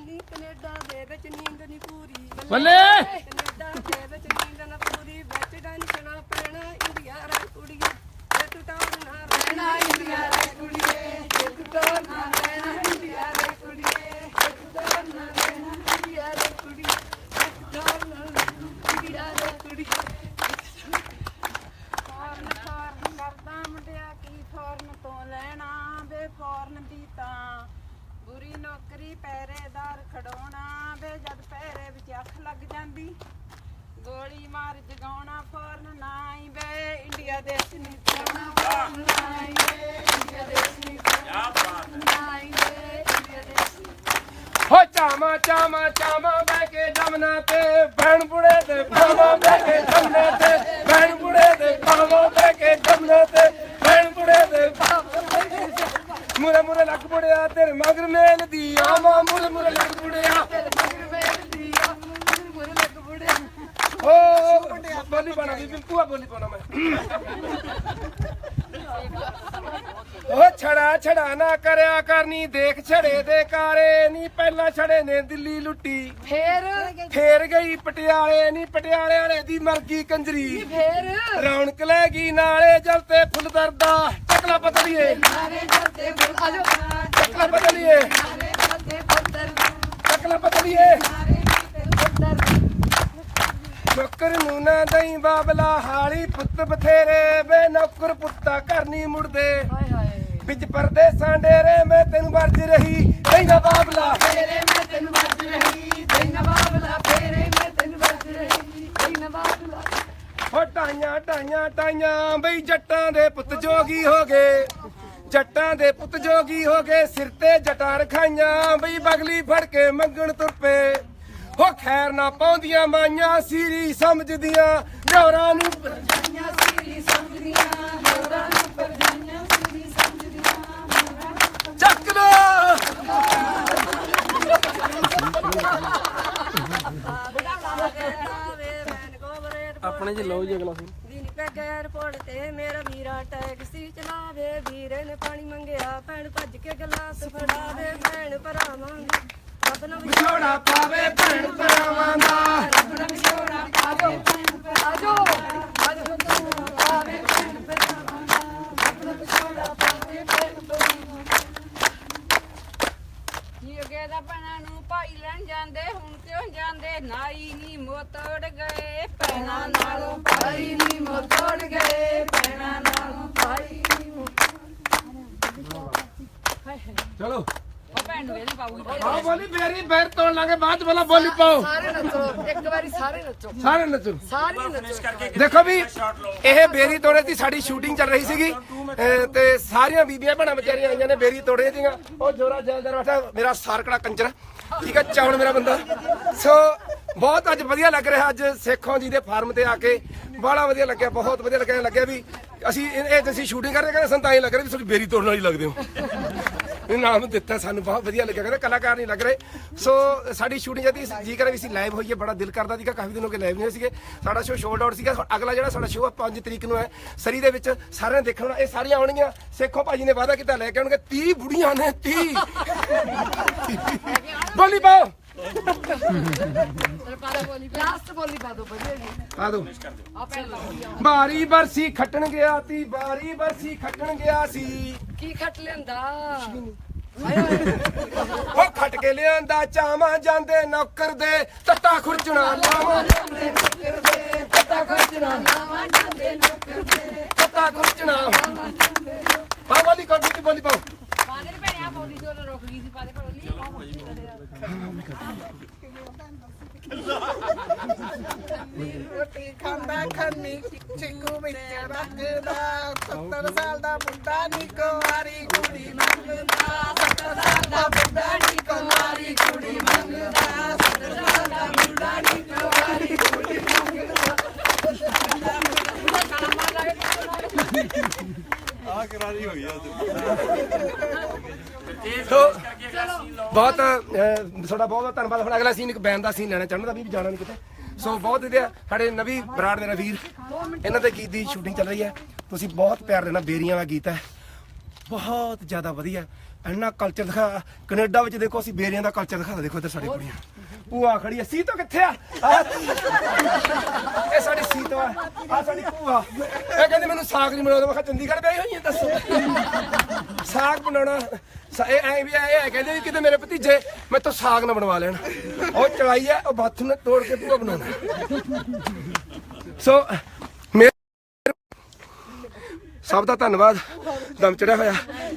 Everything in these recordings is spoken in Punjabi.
ਨੀ ਕੈਨੇਡਾ ਦੇ ਵਿੱਚ ਨੀਂਦ ਨਹੀਂ ਪੂਰੀ। ਬੱਲੇ! ਕੈਨੇਡਾ ਦੇ ਵਿੱਚ ਨੀਂਦ ਨਾ ਪੂਰੀ ਵਿੱਚ ਟੈਨਸ਼ਨਾਂ ਪੈਣਾ ਇੰਡੀਆ ਰੇ ਕੁੜੀਏ ਜੇ ਤੂੰ ਟੌਰ ਨਾ ਰਹਿਣਾ ਇੰਡੀਆ ਰੇ ਕੁੜੀਏ ਜੇ ਤੂੰ ਟੌਰ ਨਾ ਰਹਿਣਾ ਇੰਡੀਆ ਰੇ ਕੁੜੀਏ ਜੇ ਤੂੰ ਟੌਰ ਨਾ ਰਹਿਣਾ ਇੰਡੀਆ ਰੇ ਕੁੜੀਏ ਜੇ ਤੂੰ ਟੌਰ ਨਾ ਰਹਿਣਾ ਇੰਡੀਆ ਰੇ ਕੁੜੀਏ ਫੌਰਨ ਫੌਰਨ ਕਰਦਾ ਮੁੰਡਿਆ ਕੀ ਫੌਰਨ ਤੋਂ ਲੈਣਾ ਵੇ ਫੌਰਨ ਦੀ ਤਾਂ ਬੁਰੀ ਨੌਕਰੀ ਪਹਿਰੇਦਾਰ ਖੜਾਉਣਾ ਵੇ ਜਦ ਪਹਿਰੇ ਵਿੱਚ ਅੱਖ ਲੱਗ ਜਾਂਦੀ। ਗੋਲੀ ਮਾਰ ਜਗਾਉਣਾ ਫੌਰਨ ਨਾਈ ਵੇ ਇੰਡੀਆ ਦੇਸ਼ ਨਹੀਂ ਚਾਹਣਾ ਫੌਰਨ ਨਾਈ ਵੇ ਇੰਡੀਆ ਦੇਸ਼ ਨਹੀਂ ਨਾਈ ਵੇ ਇੰਡੀਆ ਦੇਸ਼ ਹੋ ਚਾਮਾ ਚਾਮਾ ਚਾਮਾ ਬਹਿ ਕੇ ਜਮਨਾ ਤੇ ਭੈਣ ਬੁੜੇ ਦੇ ਭਾਵਾਂ ਬਹਿ ਕੇ ਜਮਨਾ ਤੇ ਭੈਣ ਬੁੜੇ ਦੇ ਭਾਵਾਂ ਬਹਿ ਕੇ ਜਮਨਾ ਤੇ ਭੈਣ ਬੁੜੇ ਦੇ ਮੁਰੇ ਮੁਰੇ ਲੱਗ ਬੁੜਿਆ ਤੇਰੇ ਮਗਰ ਮੇਲ ਦੀ ਆਵਾਂ ਮੁਰੇ ਮੁਰੇ ਲੱਗ ਬੁੜਿਆ ਓ ਬੋਲੀ ਮੈਂ। ਓ ਛੜਾ ਛੜਾ ਨਾ ਕਰਿਆ ਕਰਨੀ ਦੇਖ ਛੜੇ ਦੇ ਕਾਰੇ ਨਹੀਂ ਪਹਿਲਾਂ ਛੜੇ ਨੇ ਦਿੱਲੀ ਲੁੱਟੀ। ਫੇਰ? ਫੇਰ ਗਈ ਪਟਿਆਲੇ ਨਹੀਂ ਪਟਿਆਲੇ ਵਾਲੇ ਦੀ ਮਰਗੀ ਕੰਜਰੀ। ਫੇਰ? ਰੌਣਕ ਲੈ ਗਈ ਨਾਲੇ ਜਲ ਤੇ ਫੁੱਲ ਦਰਦਾ। ਟਕਲਾ ਪਤਲੀਏ। ਸਾਰੇ ਜਾਂਦੇ ਬੋਲ ਆਜੋ। ਟਕਲਾ ਪਤਲੀਏ। ਸਾਰੇ ਜਾਂਦੇ ਪੁੱਤਰ ਨੌਕਰ ਨੂੰ ਨਾ ਦਈ ਬਾਬਲਾ ਹਾਲੀ ਪੁੱਤ ਬਥੇਰੇ ਵੇ ਨੌਕਰ ਪੁੱਤਾ ਘਰ ਨਹੀਂ ਮੁੜਦੇ। ਹਾਏ ਹਾਏ। ਵਿੱਚ ਪਰਦੇਸਾਂ ਡੇਰੇ ਮੈਂ ਤੈਨੂੰ ਵਰਜ ਰਹੀ ਕਹਿੰਦਾ ਬਾਬਲਾ। ਫੇਰੇ ਮੈਂ ਤੈਨੂੰ ਵੱਜ ਰਹੀ ਤੈਨੂੰ ਬਾਬਲਾ ਫੇਰੇ ਮੈਂ ਤੈਨੂੰ ਵੱਜ ਰਹੀ ਤੈਨੂੰ ਬਾਬਲਾ। ਹੋ ਟਾਈਆਂ ਟਾਈਆਂ ਟਾਈਆਂ ਬਈ ਜੱਟਾਂ ਦੇ ਪੁੱਤ ਜੋਗੀ ਹੋ ਗਏ। ਜੱਟਾਂ ਦੇ ਪੁੱਤ ਜੋਗੀ ਹੋ ਗਏ ਸਿਰ ਤੇ ਜਟਾਂ ਰਖਾਈਆਂ ਬਈ ਬਗਲੀ ਫੜ ਕੇ ਮੰਗਣ ਤੁਰ ਪਏ। ਹੋ ਖੈਰ ਨਾ ਪਾਉਂਦੀਆਂ ਮਾਈਆਂ ਸੀਰੀ ਸਮਝਦੀਆਂ ਜੋਰਾਂ ਨੂੰ ਪਰਜਾਈਆਂ ਸੀਰੀ ਸਮਝਦੀਆਂ ਹੋਰਾਂ ਨੂੰ ਪਰਜਾਈਆਂ ਸੀਰੀ ਸਮਝਦੀਆਂ ਚੱਕ ਲੋ। ਆਪਣੇ ਜੀ ਲਓ ਜੀ ਅਗਲਾ ਦਿਨ ਪੈ ਗਿਆ ਰਿਪੋਰਟ ਤੇ ਮੇਰਾ ਵੀਰਾ ਟੈਕਸੀ ਚਲਾਵੇ ਵੀਰੇ ਨੇ ਪਾਣੀ ਮੰਗਿਆ ਭੈਣ ਭੱਜ ਕੇ ਗਲਾਸ ਫੜਾਵੇ ਭੈਣ ਭਰਾਵਾਂ ਵਿਛੋੜਾ ਪਾਵੇ ਭੈਣ ਭਰਾਵਾਂ ਦਾ। ਰੱਬ ਨੂੰ ਵਿਛੋੜਾ ਪਾਵੇ ਭੈਣ ਭਰਾ ਆਜੋ। ਆਜੋ ਪਾਵੇ ਭੈਣ ਭਰਾਵਾਂ ਦਾ ਰੱਬ ਨੂੰ ਵਿਛੋੜਾ ਪਾਵੇ ਭੈਣ ਭਰਾਵਾਂ ਦਾ ਅੱਗੇ ਦਾ ਭੈਣਾਂ ਨੂੰ ਭਾਈ ਲੈਣ ਜਾਂਦੇ? ਹੁਣ ਕਿਉਂ ਜਾਂਦੇ? ਨਾਈ ਨੀ ਮੋਤੜ ਗਏ ਭੈਣਾਂ ਨਾਲੋਂ। ਭਾਈ ਨੀ ਮੋਤੜ ਗਏ ਭੈਣਾਂ ਨਾਲੋਂ। ਭਾਈ ਨੀ ਚਲੋ। ਉਹ ਭੈਣ ਨੂੰ ਵੇਲੇ ਪਾਉਗੀ ਆਹ ਬੋਲੀ ਫੇਰੀ ਫੇਰ ਤੋੜ ਲਾਂਗੇ ਬਾਅਦ ਬੋਲਾ ਬੋਲੀ ਪਾਓ। ਸਾਰੇ ਨੱਚੋ ਇੱਕ ਵਾਰੀ ਸਾਰੇ ਨੱਚੋ। ਸਾਰੇ ਨੱਚੋ। ਸਾਰੇ ਨੱਚੋ। ਦੇਖੋ ਵੀ ਇਹ ਬੇਰੀ ਤੋੜੇ ਦੀ ਸਾਡੀ ਸ਼ੂਟਿੰਗ ਚੱਲ ਰਹੀ ਸੀਗੀ ਤੇ ਸਾਰੀਆਂ ਬੀਬੀਆਂ ਭੈਣਾਂ ਵਿਚਾਰੀਆਂ ਆਈਆਂ ਨੇ ਬੇਰੀ ਤੋੜੇ ਦੀਆਂ ਉਹ ਜੋਰਾ ਜੈਲਦਾਰ ਬੈਠਾ ਮੇਰਾ ਸਾਰਕੜਾ ਕੰਜਰ। ਠੀਕ ਹੈ ਚਾਉਣ ਮੇਰਾ ਬੰਦਾ। ਸੋ ਬਹੁਤ ਅੱਜ ਵਧੀਆ ਲੱਗ ਰਿਹਾ ਅੱਜ ਸੇਖੋਂ ਜੀ ਦੇ ਫਾਰਮ ਤੇ ਆ ਕੇ ਬੜਾ ਵਧੀਆ ਲੱਗਿਆ ਬਹੁਤ ਵਧੀਆ ਲੱਗਿਆ ਲੱਗਿਆ ਵੀ ਅਸੀਂ ਇਹ ਤੁਸੀਂ ਸ਼ੂਟਿੰਗ ਕਰਦੇ ਕਹਿੰਦੇ ਸਾਨੂੰ ਤਾਂ ਐਂ ਲੱਗ ਰਿਹਾ ਵੀ ਤੁਸੀਂ ਬੇਰੀ ਤੋੜਨ ਵਾਲੀ ਲੱਗਦੇ ਹੋ। ਨਾਮ ਦਿੱਤਾ ਸਾਨੂੰ ਬਹੁਤ ਵਧੀਆ ਲੱਗਿਆ। ਕਹਿੰਦੇ ਕਲਾਕਾਰ ਨਹੀਂ ਲੱਗ ਰਹੇ। ਸੋ ਸਾਡੀ ਸ਼ੂਟਿੰਗ ਜਦੀ ਜੀ ਕਰੇ ਵੀ ਅਸੀਂ ਲਾਈਵ ਹੋਈਏ ਬੜਾ ਦਿਲ ਕਰਦਾ ਸੀਗਾ ਕਾਫੀ ਦਿਨ ਹੋ ਗਏ ਲਾਈਵ ਨਹੀਂ ਸੀਗੇ। ਸਾਡਾ ਸ਼ੋਅ ਸ਼ੋਲਡ ਆਊਟ ਸੀਗਾ। ਅਗਲਾ ਜਿਹੜਾ ਸਾਡਾ ਸ਼ੋਅ 5 ਤਰੀਕ ਨੂੰ ਹੈ ਸਰੀ ਦੇ ਵਿੱਚ ਸਾਰਿਆਂ ਨੇ ਦੇਖਣਾ ਇਹ ਸਾਰੀਆਂ ਆਉਣਗੀਆਂ। ਸੇਖੋ ਭਾਜੀ ਨੇ ਵਾਅਦਾ ਕੀਤਾ ਲੈ ਕੇ ਆਉਣਗੇ। 30 ਬੁੜੀਆਂ ਨੇ 30 ਬੋਲੀ ਪਾਓ। ਲਾਸਟ ਬੋਲੀ ਪਾ ਦੋ ਵਧੀਆ ਜੀ ਆ ਦੋ ਬਾਰੀ ਬਰਸੀ ਖੱਟਣ ਗਿਆ ਤੀ ਬਾਰੀ ਬਰਸੀ ਖੱਟਣ ਗਿਆ ਸੀ। ਕੀ ਖੱਟ ਲੈਂਦਾ ਉਹ ਖੱਟ ਕੇ ਲਿਆਂਦਾ ਚਾਵਾਂ ਜਾਂਦੇ ਨੌਕਰ ਦੇ ਤੱਤਾ ਖੁਰਚਣਾ ਲਾਵਾਂ ਪਤਾ ਖਰਚਣਾ ਲਾਵਾਂ ਜਾਂਦੇ ਨੌਕਰ ਦੇ ਤੱਤਾ ਖੁਰਚਣਾ। ਪਾ ਬੋਲੀ ਕੋ ਬੀਤੀ ਬੋਲੀ ਪਾਓ। ਪਾਦੇ ਭੈਣਿਆ ਬੋਲੀ ਜੋ ਰੁਕ ਗਈ ਸੀ ਪਾਦੇ ਬੋਲੀ ਰੋਟੀ ਖਾਂਦਾ ਖੰਨੀ ਚਿੰਗੂ ਵਿੱਚ ਰੱਖਦਾ 70 ਸਾਲ ਦਾ ਮੁੰਡਾ ਨੀ ਕੁਆਰੀ ਕੁੜੀ ਮੰਗਦਾ 70 ਸਾਲ ਦਾ ਮੁੰਡਾ ਨੀ ਕੁਆਰੀ ਕੁੜੀ ਮੰਗਦਾ 70 ਸਾਲ ਦਾ ਮੁੰਡਾ ਨੀ ਕੁਆਰੀ ਕੁੜੀ ਸੋ ਬਹੁਤ ਤੁਹਾਡਾ ਬਹੁਤ ਬਹੁਤ ਧੰਨਵਾਦ। ਹੁਣ ਅਗਲਾ ਸੀਨ ਇੱਕ ਬੈਂਡ ਦਾ ਸੀਨ ਲੈਣਾ ਚਾਹੁੰਦਾ ਵੀ ਜਾਣਾ ਨਹੀਂ ਕਿਤੇ। ਸੋ ਬਹੁਤ ਵਧੀਆ ਸਾਡੇ ਨਵੀ ਬਰਾੜ ਦੇ ਨਾਲ ਇਹਨਾਂ ਦੇ ਗੀਤ ਦੀ ਸ਼ੂਟਿੰਗ ਚੱਲ ਰਹੀ ਹੈ। ਤੁਸੀਂ ਬਹੁਤ ਪਿਆਰ ਦੇਣਾ ਬੇਰੀਆਂ ਦਾ ਗੀਤ ਹੈ। ਬਹੁਤ ਜ਼ਿਆਦਾ ਵਧੀਆ। ਇੰਨਾ ਕਲਚਰ ਦਿਖਾ, ਕੈਨੇਡਾ ਵਿੱਚ ਦੇਖੋ, ਅਸੀਂ ਬੇਰੀਆਂ ਦਾ ਕਲਚਰ ਦਿਖਾਉਂਦੇ ਦੇਖੋ ਇੱਧਰ ਸਾਡੀ ਕੁੜੀਆਂ। ਭੂਆ ਖੜੀ ਹੈ ਸੀਤੋ ਕਿੱਥੇ ਆ? ਆਹ, ਇਹ ਸਾਡੀ ਸੀਤੋ ਆ। ਆ ਸਾਡੀ ਭੂਆ। ਇਹ ਕਹਿੰਦੇ ਮੈਨੂੰ ਸਾਗ ਨਹੀਂ ਬਣਾਉਂਦਾ ਮੈਂ ਕਿਹਾ ਚੰਡੀਗੜ੍ਹ ਗਈ ਹੋਈ ਹੈ ਦੱਸੋ। ਸਾਗ ਬਣਾਉਣਾ। ਸ- ਇਹ ਐ ਵੀ ਇਹ ਐ ਕਹਿੰਦੇ ਵੀ ਕਿਤੇ ਮੇਰੇ ਭਤੀਜੇ ਮੈਂ ਤੋਂ ਸਾਗ ਨਾ ਬਣਵਾ ਲੈਣ। ਉਹ ਚੜਾਈ ਹੈ ਉਹ ਬਾਥੂ ਨੇ ਤੋੜ ਕੇ ਭੂਆ ਬਣਾਉਣਾ। ਸੋ ਮੇਰੇ ਸਭ ਦਾ ਧੰਨਵਾਦ। ਦਮ ਚੜਿਆ ਹੋਇਆ।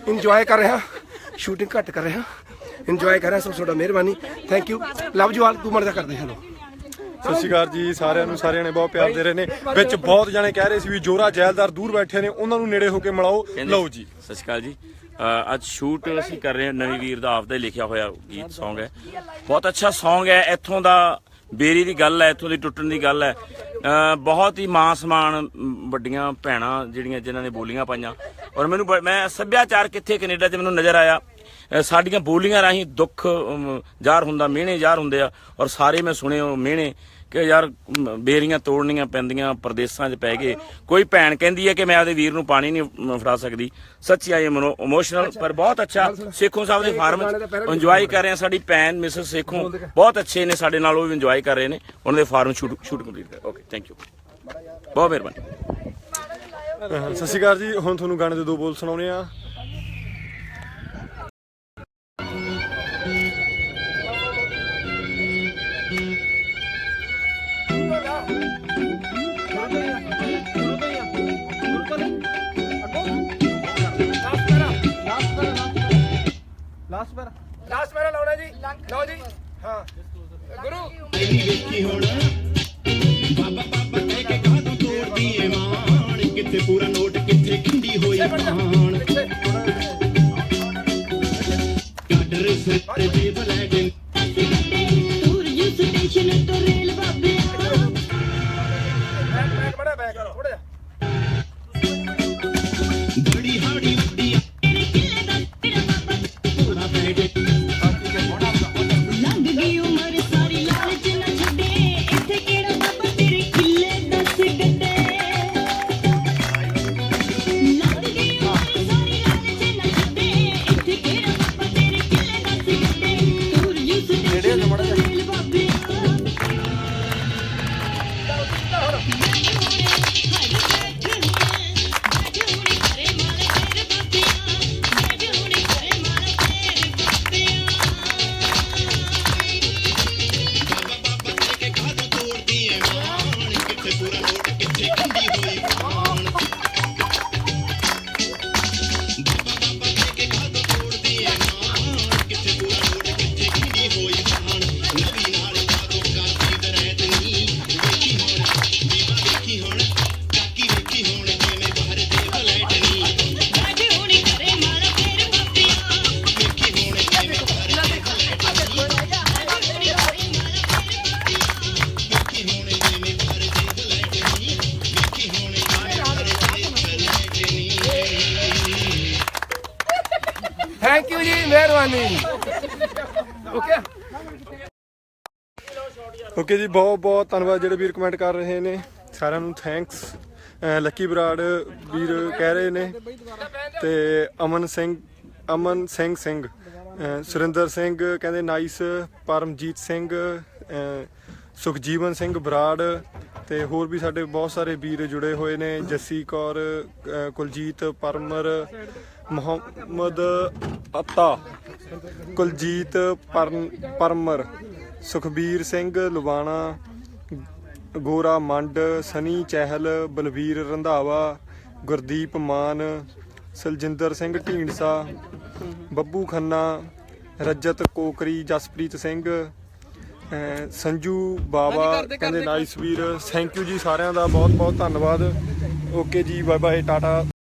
ਇੰਜੋਏ ਕਰ ਰਿਹਾ। ਸ਼ੂਟਿੰਗ ਘੱਟ ਕਰ ਰਿਹਾ। ਇੰਜੋਏ ਕਰ ਰਿਹਾ ਸਭ ਤੁਹਾਡਾ ਮਿਹਰਬਾਨੀ। Thank you love you all ਤੂੰ ਮਰਦਾ ਕਰਦੇ ਹਲੋ ਸਤਿ ਸ਼੍ਰੀ ਅਕਾਲ ਜੀ ਸਾਰਿਆਂ ਨੂੰ ਸਾਰਿਆਂ ਨੇ ਬਹੁਤ ਪਿਆਰ ਦੇ ਰਹੇ ਨੇ। ਵਿੱਚ ਬਹੁਤ ਜਣੇ ਕਹਿ ਰਹੇ ਸੀ ਵੀ ਜੋਰਾ ਜੈਲਦਾਰ ਦੂਰ ਬੈਠੇ ਨੇ ਉਹਨਾਂ ਨੂੰ ਨੇੜੇ ਹੋ ਕੇ ਮਿਲਾਓ। ਲਓ ਜੀ। ਸਤਿ ਸ਼੍ਰੀ ਅਕਾਲ ਜੀ। ਅ, ਅੱਜ ਸ਼ੂਟ ਅਸੀਂ ਕਰ ਰਹੇ ਹਾਂ ਨਵੀਂ ਵੀਰ ਦਾ ਆਪਦਾ ਲਿਖਿਆ ਹੋਇਆ ਗੀਤ Song ਹੈ। ਬਹੁਤ ਅੱਛਾ Song ਹੈ ਇੱਥੋਂ ਦਾ ਬੇਰੀ ਦੀ ਗੱਲ ਹੈ ਇੱਥੋਂ ਦੀ ਟੁੱਟਣ ਦੀ ਗੱਲ ਹੈ। ਅ, ਬਹੁਤ ਹੀ ਮਾਂ ਸਮਾਨ ਵੱਡੀਆਂ ਭੈਣਾਂ ਜਿਹੜੀਆਂ ਜਿਨ੍ਹਾਂ ਨੇ ਬੋਲੀਆਂ ਪਾਈਆਂ। ਔਰ ਮੈਨੂੰ ਮੈਂ ਸੱਭਿਆਚਾਰ ਕਿੱਥੇ ਕੈਨੇਡਾ 'ਚ ਮੈਨੂੰ ਨਜ਼ਰ ਆਇਆ। ਸਾਡੀਆਂ ਬੋਲੀਆਂ ਰਾਹੀਂ ਦੁੱਖ ਜ਼ਾਹਰ ਹੁੰਦਾ ਮਿਹਣੇ ਜ਼ਾਹਰ ਹੁੰਦੇ ਆ। ਔਰ ਸਾਰੇ ਮੈਂ ਸੁਣੇ ਉਹ ਮਿਹਣੇ ਕਿ ਯਾਰ ਬੇਰੀਆਂ ਤੋੜਨੀਆਂ ਪੈਂਦੀਆਂ ਪ੍ਰਦੇਸਾਂ 'ਚ ਪੈ ਗਏ। ਕੋਈ ਭੈਣ ਕਹਿੰਦੀ ਹੈ ਕਿ ਮੈਂ ਆਪਦੇ ਵੀਰ ਨੂੰ ਪਾਣੀ ਨਹੀਂ ਫੜਾ ਸਕਦੀ। ਸੱਚੀ ਆਈ ਇਮੋਸ਼ਨਲ ਪਰ ਬਹੁਤ ਅੱਛਾ। ਸੇਖੋਂ ਸਾਹਿਬ ਦੇ ਫਾਰਮ ਇੰਜੋਏ ਕਰ ਰਹੇ ਆ। ਸਾਡੀ ਭੈਣ ਮਿਸਿਸ ਸੇਖੋਂ ਬਹੁਤ ਅੱਛੇ ਨੇ ਸਾਡੇ ਨਾਲ ਉਹ ਵੀ ਇੰਜੋਏ ਕਰ ਰਹੇ ਨੇ। ਉਹਨਾਂ ਦੇ ਫਾਰਮ ਸ਼ੂਟ ਸ਼ੂਟ ਕੰਪਲੀਟ ਕਰ। ਓਕੇ ਥੈਂਕ ਯੂ ਬਹੁਤ ਮਿਹਰਬਾਨੀ। ਸਤਿ ਸ਼੍ਰੀ ਅਕਾਲ ਜੀ। ਹੁਣ ਤੁਹਾਨੂੰ ਗਾਣੇ ਦੇ ਦੋ ਬੋਲ ਸੁਣਾਉਣੇ ਆ ਲਾਸਟ ਮੇਰਾ ਲਾਉਣਾ ਜੀ ਲਓ ਜੀ ਹਾਂ ਗੁਰੂ ਕਿੱਥੇ ਪੂਰਾ ਨੋਟ ਕਿੱਥੇ ਖਿੰਡੀ ਹੋਈ ਮਾਨ ਕਾਡਰ ਸਿਰ ਤੇ ਜੀਬ ਲੈ ਮਿਹਰਬਾਨੀ ਓਕੇ ਓਕੇ ਜੀ, ਬਹੁਤ ਬਹੁਤ ਧੰਨਵਾਦ ਜਿਹੜੇ ਵੀਰ ਕਮੈਂਟ ਕਰ ਰਹੇ ਨੇ। ਸਾਰਿਆਂ ਨੂੰ ਥੈਂਕਸ ਲੱਕੀ ਬਰਾੜ ਵੀਰ ਕਹਿ ਰਹੇ ਨੇ ਤੇ ਅਮਨ ਸਿੰਘ ਅਮਨ ਸਿੰਘ ਸਿੰਘ ਸੁਰਿੰਦਰ ਸਿੰਘ ਕਹਿੰਦੇ ਨਾਈਸ ਪਰਮਜੀਤ ਸਿੰਘ ਸੁਖਜੀਵਨ ਸਿੰਘ ਬਰਾੜ ਤੇ ਹੋਰ ਵੀ ਸਾਡੇ ਬਹੁਤ ਸਾਰੇ ਵੀਰ ਜੁੜੇ ਹੋਏ ਨੇ। ਜੱਸੀ ਕੌਰ ਕੁਲਜੀਤ ਪਰਮਰ, ਮੁਹੰਮਦ ਅਤਾ ਕੁਲਜੀਤ ਪਰਮ ਪਰਮਰ ਸੁਖਬੀਰ ਸਿੰਘ ਲੁਬਾਣਾ ਗੋਰਾ ਮੰਡ ਸਨੀ ਚਹਿਲ ਬਲਵੀਰ ਰੰਧਾਵਾ ਗੁਰਦੀਪ ਮਾਨ ਸਲਜਿੰਦਰ ਸਿੰਘ ਢੀਂਡਸਾ ਬੱਬੂ ਖੰਨਾ ਰਜਤ ਕੋਕਰੀ ਜਸਪ੍ਰੀਤ ਸਿੰਘ ਸੰਜੂ ਬਾਵਾ ਕਹਿੰਦੇ ਨਾਈਸ ਵੀਰ। ਥੈਂਕ ਯੂ ਜੀ ਸਾਰਿਆਂ ਦਾ। ਬਹੁਤ ਬਹੁਤ ਧੰਨਵਾਦ। ਓਕੇ ਜੀ ਬਾਏ ਬਾਏ ਟਾਟਾ।